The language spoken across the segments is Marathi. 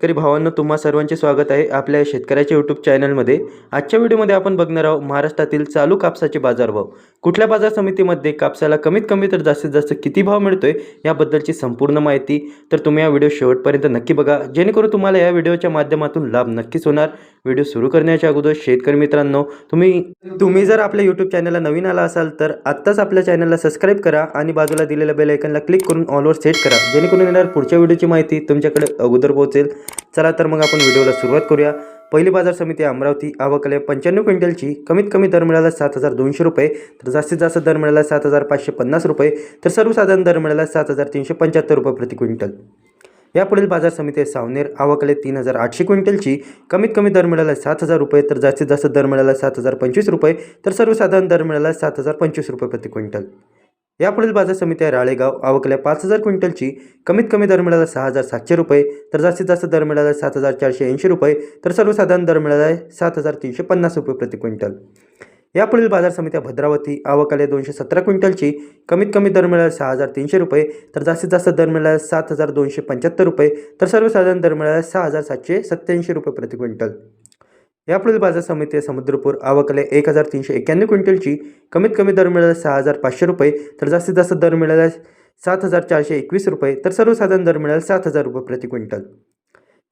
शेतकरी भावांनो तुम्हा सर्वांचे स्वागत आहे आपल्या शेतकऱ्याच्या यूट्यूब चॅनलमध्ये आजच्या व्हिडिओमध्ये आपण बघणार आहोत महाराष्ट्रातील चालू कापसाचे बाजारभाव. कुठल्या बाजार समितीमध्ये कापसाला कमीत कमी तर जास्तीत जास्त किती भाव मिळतोय याबद्दलची संपूर्ण माहिती तर तुम्ही या व्हिडिओ शेवटपर्यंत नक्की बघा. जेणेकरून तुम्हाला या व्हिडिओच्या माध्यमातून लाभ नक्कीच होणार. व्हिडिओ सुरू करण्याच्या अगोदर शेतकरी मित्रांनो तुम्ही तुम्ही जर आपल्या यूट्यूब चॅनलला नवीन आला असाल तर आत्ताच आपल्या चॅनलला सबस्क्राईब करा आणि बाजूला दिलेल्या बेल आयकनला क्लिक करून ऑलवर सेट करा. जेणेकरून येणार पुढच्या व्हिडिओची माहिती तुमच्याकडे अगोदर पोहोचेल. चला तर मग आपण व्हिडिओला सुरुवात करूया. पहिली बाजार समिती अमरावती. आवकले पंच्याण्णव क्विंटलची कमीत कमी दर मिळाला सात हजार दोनशे रुपये तर जास्तीत जास्त दर मिळाला सात हजार पाचशे पन्नास रुपये तर सर्वसाधारण दर मिळाला सात हजार तीनशे पंच्याहत्तर रुपये प्रति क्विंटल. यापुढील बाजार समिती सावनेर आवकले तीन हजार आठशे क्विंटलची कमीत कमी दर मिळाला सात हजार रुपये तर जास्तीत जास्त दर मिळाला सात हजार पंचवीस रुपये तर सर्वसाधारण दर मिळाला सात हजार पंचवीस रुपये प्रति क्विंटल. यापुढील बाजार समिती आहे राळेगाव आवकल्या पाच हजार क्विंटलची कमीत कमी दर मिळाला सहा हजार सातशे रुपये तर जास्तीत जास्त दर मिळाला सात हजार चारशे ऐंशी रुपये तर सर्वसाधारण दर मिळाला आहे सात हजार तीनशे पन्नास रुपये प्रति क्विंटल. यापुढील बाजार समित्या भद्रावती आवकाले दोनशे सतरा क्विंटलची. कमीत कमी दर मिळाला सहा हजार तीनशे रुपये तर जास्तीत जास्त दर मिळाला सात हजार दोनशे पंच्याहत्तर रुपये तर सर्वसाधारण दर मिळाला सहा हजार सातशे सत्त्याऐंशी रुपये प्रति क्विंटल. यापुढील बाजार समिती समुद्रपूर आवकले एक हजार तीनशे एक्क्याण्णव क्विंटलची. कमीत कमी दर मिळाला सहा हजार पाचशे रुपये तर जास्तीत जास्त दर मिळाला सात हजार चारशे एकवीस रुपये तर सर्वसाधारण दर मिळाला सात हजार रुपये प्रति क्विंटल.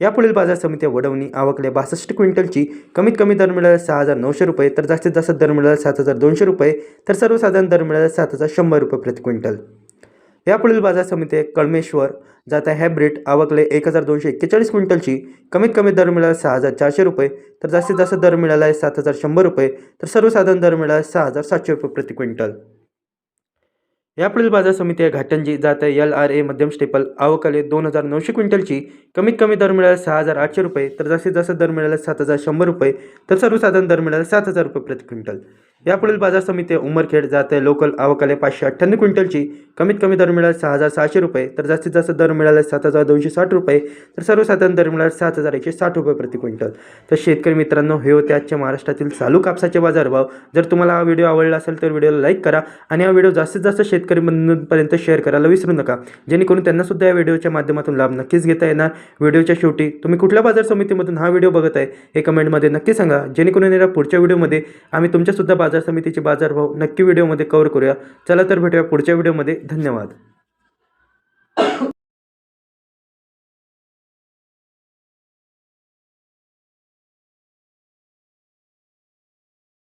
यापुढील बाजार समित्या वडवणी आवकले बासष्ट क्विंटलची कमीत कमी दर मिळाला सहा हजार नऊशे रुपये तर जास्तीत जास्त दर मिळाला सात हजार दोनशे रुपये तर सर्वसाधारण दर मिळाला सात हजार शंभर रुपये प्रति क्विंटल. यापुढील बाजार समिती कळमेश्वर जाता आहे हॅब्रिड आवकले एक हजार दोनशे एक्केचाळीस क्विंटलची कमीत कमी दर मिळाला सहा हजार चारशे रुपये तर जास्तीत जास्त दर मिळाला आहे सात हजार शंभर रुपये तर सर्वसाधारण दर मिळाला सहा हजार सातशे रुपये प्रति क्विंटल. यापुढील बाजार समिती आहे घाटंजी जात आहे. एल आर ए मध्यम स्टेपल आवकाले दोन हजार नऊशे क्विंटलची. कमीत कमी दर मिळाला सहा हजार आठशे रुपये तर जास्तीत जास्त दर मिळाला सात हजार शंभर रुपये तर सर्वसाधारण दर मिळाला सात हजार रुपये प्रति क्विंटल. यापुढील बाजार समिती उमरखेड जात आहे. लोकल आवकाले पाचशे अठ्ठ्याण्णव क्विंटलची. कमीत कमी दर मिळाला सहा हजार सहाशे रुपये तर जास्तीत जास्त दर मिळाला सात हजार दोनशे साठ रुपये तर सर्वसाधारण दर मिळाला सात हजार एकशे साठ रुपये प्रति क्विंटल. तर शेतकरी मित्रांनो हे होते आजच्या महाराष्ट्रातील चालू कापसाचे बाजारभाव. जर तुम्हाला हा व्हिडिओ आवडला असेल तर व्हिडिओला लाईक करा आणि हा व्हिडिओ जास्तीत जास्त शेतकरी बंधूंपर्यंत शेअर करायला विसरू नका. जेणेकरून त्यांना सुद्धा या व्हिडिओच्या माध्यमातून लाभ नक्कीच घेता येणार. व्हिडिओच्या शेवटी तुम्ही कुठल्या बाजार समितीमधून हा व्हिडिओ बघत आहे हे कमेंटमध्ये नक्की सांगा. जेणेकरून येणाऱ्या पुढच्या व्हिडिओमध्ये आम्ही तुमच्यासुद्धा बाजार समितीचे बाजारभाव नक्की व्हिडिओमध्ये कव्हर करूया. चला तर भेटूया पुढच्या व्हिडिओमध्ये. धन्यवाद.